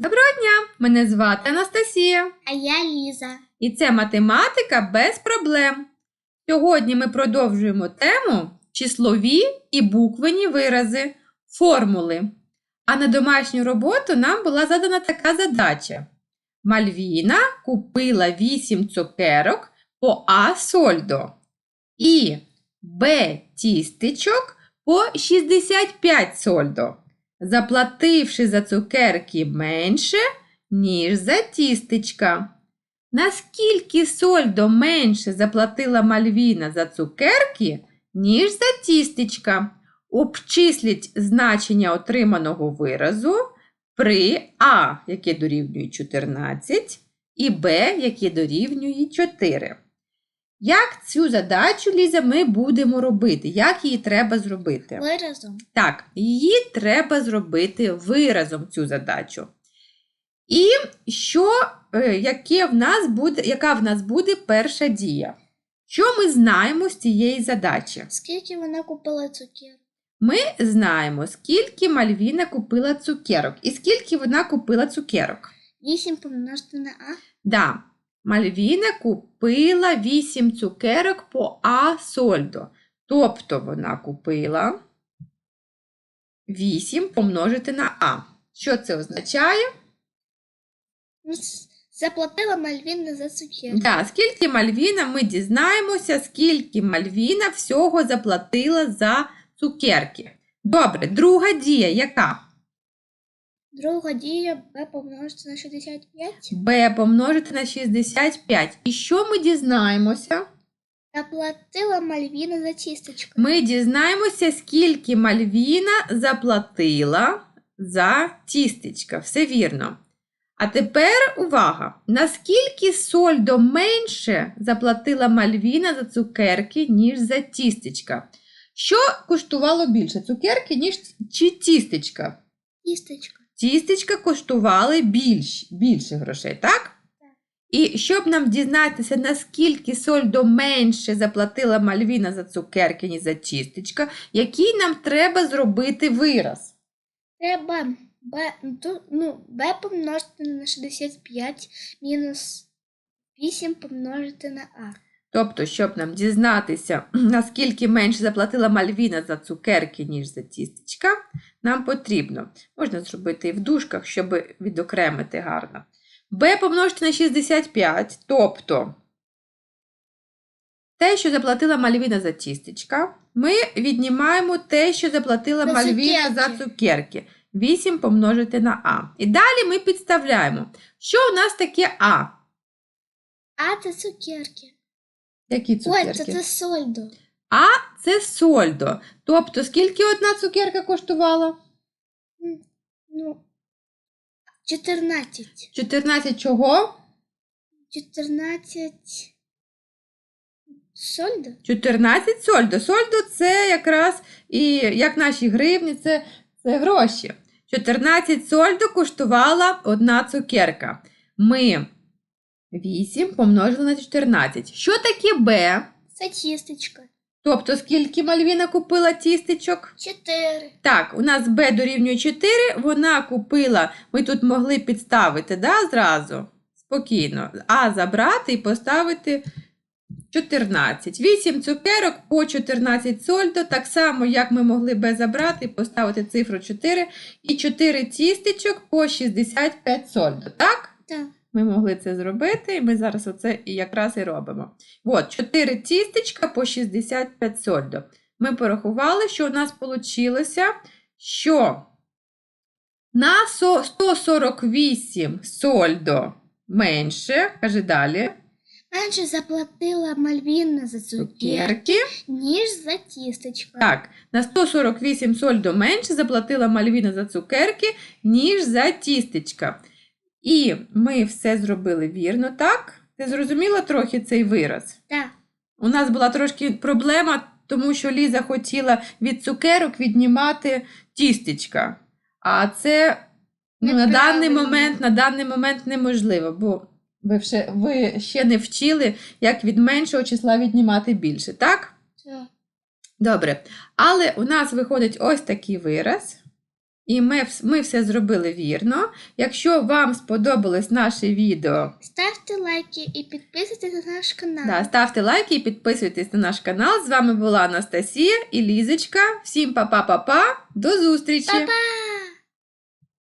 Доброго дня! Мене звати Анастасія. А я Ліза. І це математика без проблем. Сьогодні ми продовжуємо тему числові і буквені вирази, формули. А на домашню роботу нам була задана така задача. Мальвіна купила 8 цукерок по А сольдо і Б тістечок по 65 сольдо, заплативши за цукерки менше, ніж за тістечка. Наскільки сольдо менше заплатила Мальвіна за цукерки, ніж за тістечка? Обчисліть значення отриманого виразу при А, яке дорівнює 14, і Б, яке дорівнює 4. Як цю задачу, Ліза, ми будемо робити? Як її треба зробити? Виразом. Так, її треба зробити виразом цю задачу. І що, е, яке в нас буде, яка в нас буде перша дія? Що ми знаємо з цієї задачі? Скільки вона купила цукер? Ми знаємо, скільки Мальвіна купила цукерок і скільки вона купила цукерок. 8 помножити на А. Да, Мальвіна купила 8 цукерок по А сольдо. Тобто вона купила 8 помножити на А. Що це означає? Ну, Заплатила Мальвіна за цукер. Да, скільки Мальвіна, ми дізнаємося, скільки Мальвіна всього заплатила за цукерки. Добре, друга дія яка? Друга дія Б помножити на 65. Б помножити на 65. І що ми дізнаємося? Заплатила Мальвіна за тістечко. Ми дізнаємося, скільки Мальвіна заплатила за тістечка. Все вірно. А тепер увага! Наскільки сольдо менше заплатила Мальвіна за цукерки, ніж за тістечка? Що коштувало більше? Цукерки, ніж чи тістечка? Тістечко. Тістечка коштували більш, більше грошей, так? І щоб нам дізнатися, наскільки сольдо менше заплатила Мальвіна за цукерки, ніж за тістечка, який нам треба зробити вираз? Треба Б, ну, Б помножити на 65 мінус 8 помножити на А. Тобто, щоб нам дізнатися, наскільки менше заплатила Мальвіна за цукерки, ніж за тістечка, нам потрібно. Можна зробити і в дужках, щоб відокремити гарно. b помножити на 65, тобто те, що заплатила Мальвіна за тістечка, ми віднімаємо те, що заплатила За Мальвіна за цукерки. цукерки. 8 помножити на А. І далі ми підставляємо, що у нас таке А. А це цукерки. Які Ой, цукерки? це, це сольдо. А це сольдо. Тобто, скільки одна цукерка коштувала? Ну, 14. 14 чого? 14 сольдо? 14 сольдо. Сольдо це якраз і як наші гривні, це, це гроші. 14 сольдо коштувала одна цукерка. Ми 8 помножили на 14. Що таке Б? Це тістечко. Тобто, скільки Мальвіна купила тістечок? 4. Так, у нас b дорівнює 4, вона купила, ми тут могли підставити, да, зразу? Спокійно. А забрати і поставити 14. 8 цукерок по 14 сольдо, так само, як ми могли b забрати і поставити цифру 4. І 4 тістечок по 65 сольдо, так? Так. Ми могли це зробити, і ми зараз оце якраз і робимо. От, 4 тістечка по 65 сольдо. Ми порахували, що у нас вийшло, що на 148 сольдо менше, каже далі, Менше заплатила Мальвіна за цукерки, ніж за тістечко. Так, на 148 сольдо менше заплатила Мальвіна за цукерки, ніж за тістечка. І ми все зробили вірно, так? Ти зрозуміла трохи цей вираз? Так. У нас була трошки проблема, тому що Ліза хотіла від цукерок віднімати тістечка. А це ну, на даний момент, на даний момент неможливо, бо ви ще, ви ще не вчили, як від меншого числа віднімати більше, так? Так. Добре. Але у нас виходить ось такий вираз. І ми, ми все зробили вірно. Якщо вам сподобалось наше відео, Ставте лайки і підписуйтесь на наш канал. да, ставте лайки і підписуйтесь на наш канал. З вами була Анастасія і Лізочка. Всім па-па-па-па. До зустрічі! Па-па!